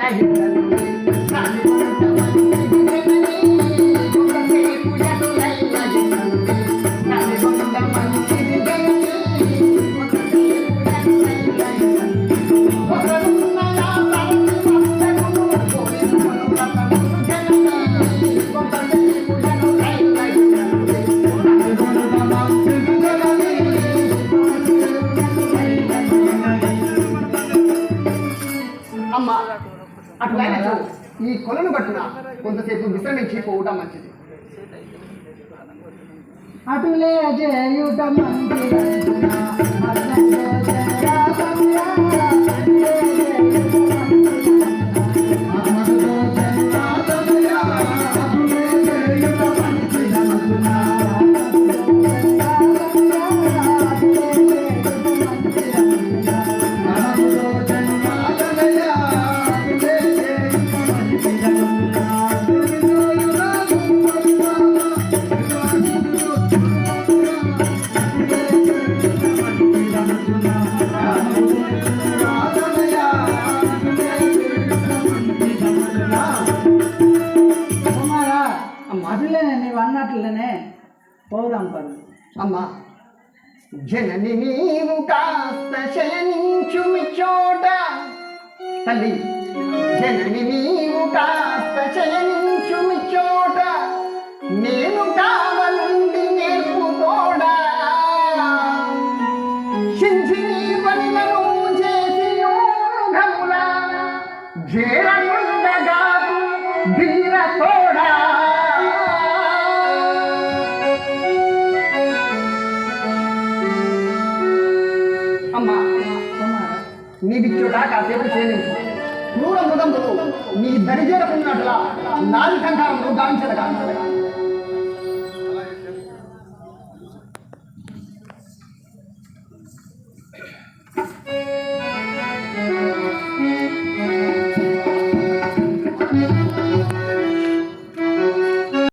I'm. చూడు, ఈ కొలను పట్టున కొంతసేపు విశ్రమించి పోవటం మంచిది. అటులే చేయుట అటులేనే అన్నట్లనే పోదాం పది. అమ్మా జనని నీవు కాస్త శయనించు చోట. తల్లి జనని నీవు కాస్త శయనించు చోట. నేను కావలుండి నేర్పు తోడా. సించిని పనిలను చేసి మృగముల జేరముండగా ధీరతో నీ బిచ్చుట కాసేపు చేయలేదు క్రూర మృగములు నీ దరిజేరకున్నట్లా నాలుగు కంఠాలను గావించదగా